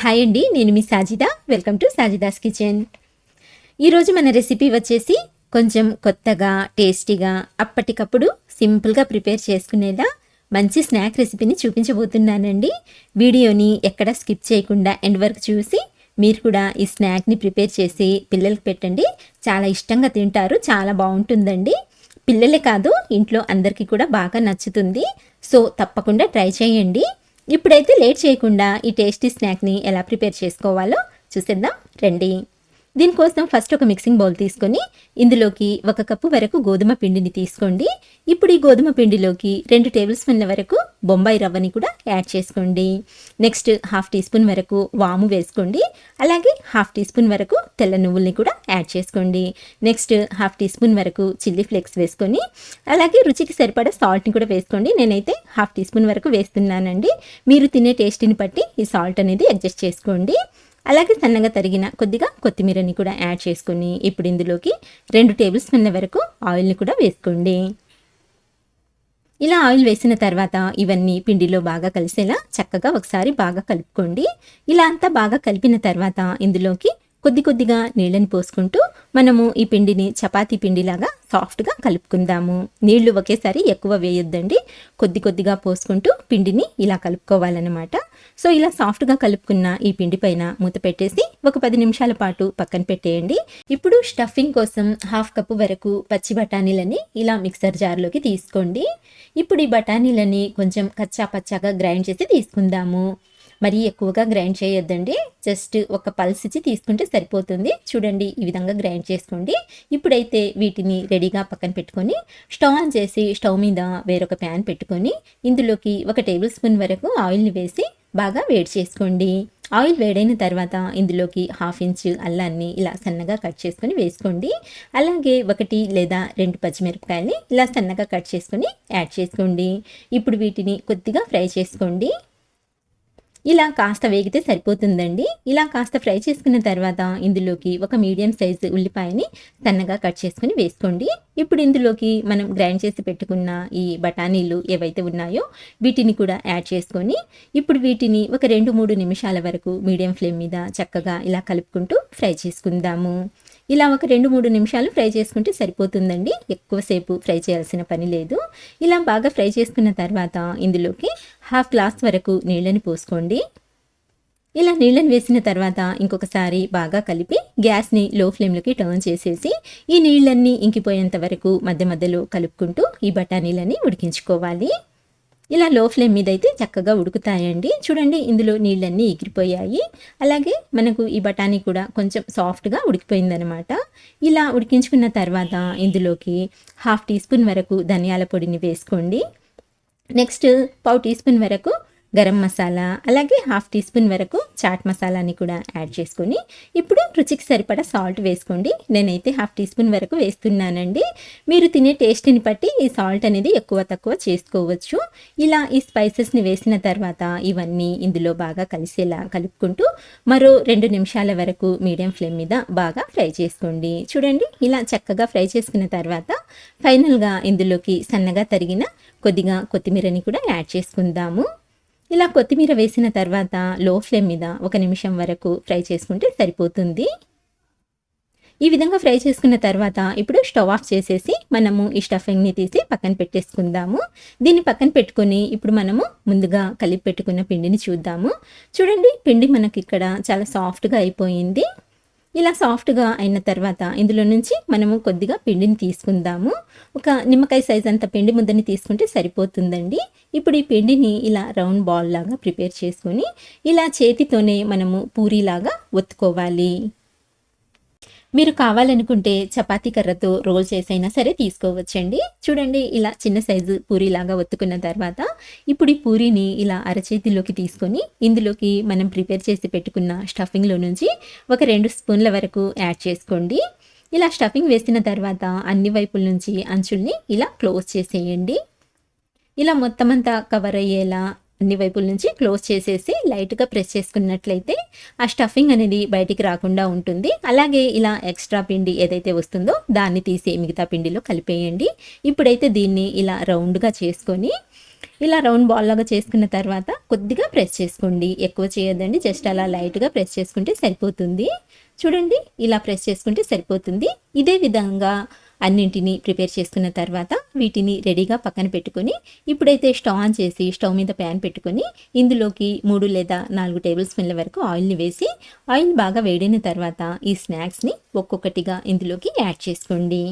Hi అండి నేను మీ Sajida. Welcome to Sajida's kitchen. ఈరోజు మన రెసిపీ వచ్చేసి కొంచెం కొత్తగా టేస్టీగా అప్పటికప్పుడు సింపుల్గా ప్రిపేర్ చేసుకునేలా మంచి స్నాక్ రెసిపీని చూపించబోతున్నానండి. వీడియోని ఎక్కడ స్కిప్ చేయకుండా ఎండ్ వరకు చూసి మీరు కూడా ఈ స్నాక్ని ప్రిపేర్ చేసి పిల్లలకి పెట్టండి. చాలా ఇష్టంగా తింటారు చాలా బాగుంటుందండి. పిల్లలే కాదు ఇంట్లో అందరికీ కూడా బాగా నచ్చుతుంది. సో తప్పకుండా ట్రై చేయండి. ఇప్పుడైతే లేట్ చేయకుండా ఈ టేస్టీ స్నాక్ని ఎలా ప్రిపేర్ చేసుకోవాలో చూసేద్దాం. రండి. దీనికోసం ఫస్ట్ ఒక మిక్సింగ్ బౌల్ తీసుకొని ఇందులోకి ఒక కప్పు వరకు గోధుమ పిండిని తీసుకోండి. ఇప్పుడు ఈ గోధుమ పిండిలోకి రెండు టేబుల్ స్పూన్ల వరకు బొంబాయి రవ్వని కూడా యాడ్ చేసుకోండి. నెక్స్ట్ హాఫ్ టీ స్పూన్ వరకు వాము వేసుకోండి. అలాగే హాఫ్ టీ స్పూన్ వరకు తెల్ల నువ్వుల్ని కూడా యాడ్ చేసుకోండి. నెక్స్ట్ హాఫ్ టీ స్పూన్ వరకు చిల్లీ ఫ్లేక్స్ వేసుకొని అలాగే రుచికి సరిపడా సాల్ట్ని కూడా వేసుకోండి. నేనైతే హాఫ్ టీ స్పూన్ వరకు వేస్తున్నానండి. మీరు తినే టేస్ట్ని బట్టి ఈ సాల్ట్ అనేది అడ్జస్ట్ చేసుకోండి. అలాగే సన్నగా తరిగిన కొద్దిగా కొత్తిమీరని కూడా యాడ్ చేసుకొని ఇప్పుడు ఇందులోకి రెండు టేబుల్ స్పూన్ల వరకు ఆయిల్ని కూడా వేసుకోండి. ఇలా ఆయిల్ వేసిన తర్వాత ఇవన్నీ పిండిలో బాగా కలిసేలా చక్కగా ఒకసారి బాగా కలుపుకోండి. ఇలా అంతా బాగా కలిపిన తర్వాత ఇందులోకి కొద్ది కొద్దిగా నీళ్ళని పోసుకుంటూ మనము ఈ పిండిని చపాతీ పిండిలాగా సాఫ్ట్గా కలుపుకుందాము. నీళ్ళు ఒకేసారి ఎక్కువ వేయొద్దండి. కొద్ది కొద్దిగా పోసుకుంటూ పిండిని ఇలా కలుపుకోవాలన్నమాట. సో ఇలా సాఫ్ట్గా కలుపుకున్న ఈ పిండి పైన మూత పెట్టేసి ఒక పది నిమిషాల పాటు పక్కన పెట్టేయండి. ఇప్పుడు స్టఫింగ్ కోసం హాఫ్ కప్పు వరకు పచ్చి బఠానీలని ఇలా మిక్సర్ జార్లోకి తీసుకోండి. ఇప్పుడు ఈ బఠానీలని కొంచెం కచ్చా పచ్చాగా గ్రైండ్ చేసి తీసుకుందాము. మరీ ఎక్కువగా గ్రైండ్ చేయొద్దండి. జస్ట్ ఒక పల్స్ ఇచ్చి తీసుకుంటే సరిపోతుంది. చూడండి ఈ విధంగా గ్రైండ్ చేసుకోండి. ఇప్పుడైతే వీటిని రెడీగా పక్కన పెట్టుకొని స్టవ్ ఆన్ చేసి స్టవ్ మీద వేరొక ప్యాన్ పెట్టుకొని ఇందులోకి ఒక టేబుల్ స్పూన్ వరకు ఆయిల్ని వేసి బాగా వేడి చేసుకోండి. ఆయిల్ వేడైన తర్వాత ఇందులోకి హాఫ్ ఇంచ్ అల్లాన్ని ఇలా సన్నగా కట్ చేసుకొని వేసుకోండి. అలాగే ఒకటి లేదా రెండు పచ్చిమిరపకాయల్ని ఇలా సన్నగా కట్ చేసుకొని యాడ్ చేసుకోండి. ఇప్పుడు వీటిని కొద్దిగా ఫ్రై చేసుకోండి. ఇలా కాస్త వేగితే సరిపోతుందండి. ఇలా కాస్త ఫ్రై చేసుకున్న తర్వాత ఇందులోకి ఒక మీడియం సైజు ఉల్లిపాయని సన్నగా కట్ చేసుకుని వేసుకోండి. ఇప్పుడు ఇందులోకి మనం గ్రైండ్ చేసి పెట్టుకున్న ఈ బఠానీలు ఏవైతే ఉన్నాయో వీటిని కూడా యాడ్ చేసుకొని ఇప్పుడు వీటిని ఒక రెండు మూడు నిమిషాల వరకు మీడియం ఫ్లేమ్ మీద చక్కగా ఇలా కలుపుకుంటూ ఫ్రై చేసుకుందాము. ఇలా ఒక రెండు మూడు నిమిషాలు ఫ్రై చేసుకుంటే సరిపోతుందండి. ఎక్కువసేపు ఫ్రై చేయాల్సిన పని లేదు. ఇలా బాగా ఫ్రై చేసుకున్న తర్వాత ఇందులోకి హాఫ్ గ్లాస్ వరకు నీళ్ళని పోసుకోండి. ఇలా నీళ్ళని వేసిన తర్వాత ఇంకొకసారి బాగా కలిపి గ్యాస్ని లో ఫ్లేమ్లోకి టర్న్ చేసేసి ఈ నీళ్ళన్నీ ఇంకిపోయేంత వరకు మధ్య మధ్యలో కలుపుకుంటూ ఈ బఠానీలని ఉడికించుకోవాలి. ఇలా లో ఫ్లేమ్ మీద అయితే చక్కగా ఉడుకుతాయండి. చూడండి ఇందులో నీళ్ళన్నీ ఎగిరిపోయాయి. అలాగే మనకు ఈ బఠానీ కూడా కొంచెం సాఫ్ట్గా ఉడికిపోయిందనమాట ఇలా ఉడికించుకున్న తర్వాత ఇందులోకి హాఫ్ టీ స్పూన్ వరకు ధనియాల పొడిని వేసుకోండి. నెక్స్ట్ పావు టీ స్పూన్ వరకు గరం మసాలా అలాగే హాఫ్ టీ స్పూన్ వరకు చాట్ మసాలాని కూడా యాడ్ చేసుకొని ఇప్పుడు రుచికి సరిపడా సాల్ట్ వేసుకోండి. నేనైతే హాఫ్ టీ స్పూన్ వరకు వేస్తున్నానండి. మీరు తినే టేస్ట్ని బట్టి ఈ సాల్ట్ అనేది ఎక్కువ తక్కువ చేసుకోవచ్చు. ఇలా ఈ స్పైసెస్ని వేసిన తర్వాత ఇవన్నీ ఇందులో బాగా కలిసేలా కలుపుకుంటూ మరో రెండు నిమిషాల వరకు మీడియం ఫ్లేమ్ మీద బాగా ఫ్రై చేసుకోండి. చూడండి ఇలా చక్కగా ఫ్రై చేసుకున్న తర్వాత ఫైనల్గా ఇందులోకి సన్నగా తరిగిన కొద్దిగా కొత్తిమీరని కూడా యాడ్ చేసుకుందాము. ఇలా కొత్తిమీర వేసిన తర్వాత లో ఫ్లేమ్ మీద ఒక నిమిషం వరకు ఫ్రై చేసుకుంటే సరిపోతుంది. ఈ విధంగా ఫ్రై చేసుకున్న తర్వాత ఇప్పుడు స్టవ్ ఆఫ్ చేసేసి మనము ఈ స్టఫింగ్ని తీసి పక్కన పెట్టేసుకుందాము. దీన్ని పక్కన పెట్టుకొని ఇప్పుడు మనము ముందుగా కలిపి పెట్టుకున్న పిండిని చూద్దాము. చూడండి పిండి మనకి ఇక్కడ చాలా సాఫ్ట్గా అయిపోయింది. ఇలా సాఫ్ట్గా అయిన తర్వాత ఇందులో నుంచి మనము కొద్దిగా పిండిని తీసుకుందాము. ఒక నిమ్మకాయ సైజ్ అంత పిండి ముద్దని తీసుకుంటే సరిపోతుందండి. ఇప్పుడు ఈ పిండిని ఇలా రౌండ్ బాల్ లాగా ప్రిపేర్ చేసుకొని ఇలా చేతితోనే మనము పూరీలాగా ఒత్తుకోవాలి. మీరు కావాలనుకుంటే చపాతీ కర్రతో రోల్ చేసైనా సరే తీసుకోవచ్చండి. చూడండి ఇలా చిన్న సైజు పూరీలాగా ఒత్తుకున్న తర్వాత ఇప్పుడు ఈ పూరీని ఇలా అరచేతిలోకి తీసుకొని ఇందులోకి మనం ప్రిపేర్ చేసి పెట్టుకున్న స్టఫింగ్లో నుంచి ఒక రెండు స్పూన్ల వరకు యాడ్ చేసుకోండి. ఇలా స్టఫింగ్ వేసిన తర్వాత అన్ని వైపుల నుంచి అంచుల్ని ఇలా క్లోజ్ చేసేయండి. ఇలా మొత్తం అంతా కవర్ అయ్యేలా అన్ని వైపుల నుంచి క్లోజ్ చేసేసి లైట్గా ప్రెస్ చేసుకున్నట్లయితే ఆ స్టఫింగ్ అనేది బయటికి రాకుండా ఉంటుంది. అలాగే ఇలా ఎక్స్ట్రా పిండి ఏదైతే వస్తుందో దాన్ని తీసి మిగతా పిండిలో కలిపేయండి. ఇప్పుడైతే దీన్ని ఇలా రౌండ్గా చేసుకొని ఇలా రౌండ్ బాల్ లాగా చేసుకున్న తర్వాత కొద్దిగా ప్రెస్ చేసుకోండి. ఎక్కువ చేయొద్దండి జస్ట్ అలా లైట్గా ప్రెస్ చేసుకుంటే సరిపోతుంది. చూడండి ఇలా ప్రెస్ చేసుకుంటే సరిపోతుంది. ఇదే విధంగా అన్నింటినీ ప్రిపేర్ చేసుకున్న తర్వాత వీటిని రెడీగా పక్కన పెట్టుకొని ఇప్పుడైతే స్టవ్ ఆన్ చేసి స్టవ్ మీద ప్యాన్ పెట్టుకొని ఇందులోకి మూడు లేదా నాలుగు టేబుల్ స్పూన్ల వరకు ఆయిల్ని వేసి ఆయిల్ బాగా వేడిన తర్వాత ఈ స్నాక్స్ని ఒక్కొక్కటిగా ఇందులోకి యాడ్ చేసుకోండి.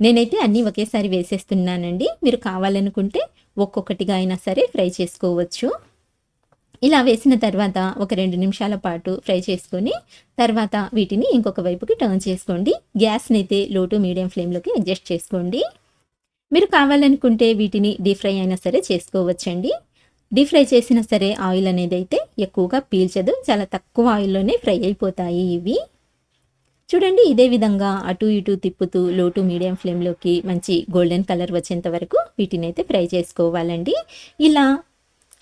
నేనైతే అన్నీ ఒకేసారి వేసేస్తున్నానండి. మీరు కావాలనుకుంటే ఒక్కొక్కటిగా అయినా సరే ఫ్రై చేసుకోవచ్చు. ఇలా వేసిన తర్వాత ఒక రెండు నిమిషాల పాటు ఫ్రై చేసుకొని తర్వాత వీటిని ఇంకొక వైపుకి టర్న్ చేసుకోండి. గ్యాస్ని అయితే లో టు మీడియం ఫ్లేమ్లోకి అడ్జస్ట్ చేసుకోండి. మీరు కావాలనుకుంటే వీటిని డీప్ ఫ్రై అయినా సరే చేసుకోవచ్చండి. డీప్ ఫ్రై చేసినా సరే ఆయిల్ అనేది అయితే ఎక్కువగా పీల్చదు. చాలా తక్కువ ఆయిల్లోనే ఫ్రై అయిపోతాయి ఇవి. చూడండి ఇదే విధంగా అటు ఇటు తిప్పుతూ లో టు మీడియం ఫ్లేమ్లోకి మంచి గోల్డెన్ కలర్ వచ్చేంత వరకు వీటిని అయితే ఫ్రై చేసుకోవాలండి. ఇలా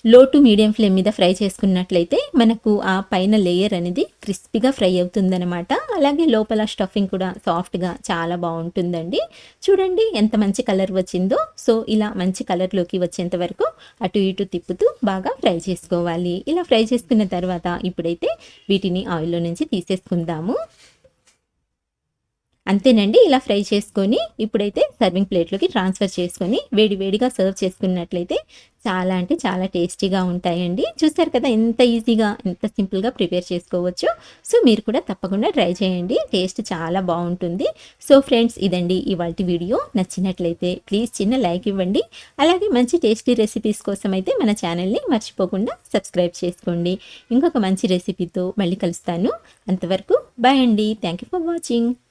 లో టు మీడియం ఫ్లేమ్ మీద ఫ్రై చేసుకున్నట్లయితే మనకు ఆ పైన లేయర్ అనేది క్రిస్పీగా ఫ్రై అవుతుందన్నమాట. అలాగే లోపల స్టఫింగ్ కూడా సాఫ్ట్గా చాలా బాగుంటుందండి. చూడండి ఎంత మంచి కలర్ వచ్చిందో. సో ఇలా మంచి కలర్లోకి వచ్చేంత వరకు అటు ఇటు తిప్పుతూ బాగా ఫ్రై చేసుకోవాలి. ఇలా ఫ్రై చేసుకున్న తర్వాత ఇప్పుడైతే వీటిని ఆయిల్లో నుంచి తీసేసుకుందాము. అంతేనండి ఇలా ఫ్రై చేసుకొని ఇప్పుడైతే సర్వింగ్ ప్లేట్లోకి ట్రాన్స్ఫర్ చేసుకొని వేడివేడిగా సర్వ్ చేసుకున్నట్లయితే చాలా అంటే చాలా టేస్టీగా ఉంటాయండి. చూసారు కదా ఎంత ఈజీగా ఎంత సింపుల్గా ప్రిపేర్ చేసుకోవచ్చు. సో మీరు కూడా తప్పకుండా ట్రై చేయండి. టేస్ట్ చాలా బాగుంటుంది. సో ఫ్రెండ్స్ ఇదండి ఇవాళ వీడియో. నచ్చినట్లయితే ప్లీజ్ చిన్న లైక్ ఇవ్వండి. అలాగే మంచి టేస్టీ రెసిపీస్ కోసం అయితే మన ఛానల్ని మర్చిపోకుండా సబ్స్క్రైబ్ చేసుకోండి. ఇంకొక మంచి రెసిపీతో మళ్ళీ కలుస్తాను. అంతవరకు బాయ్ అండి. Thank you for watching.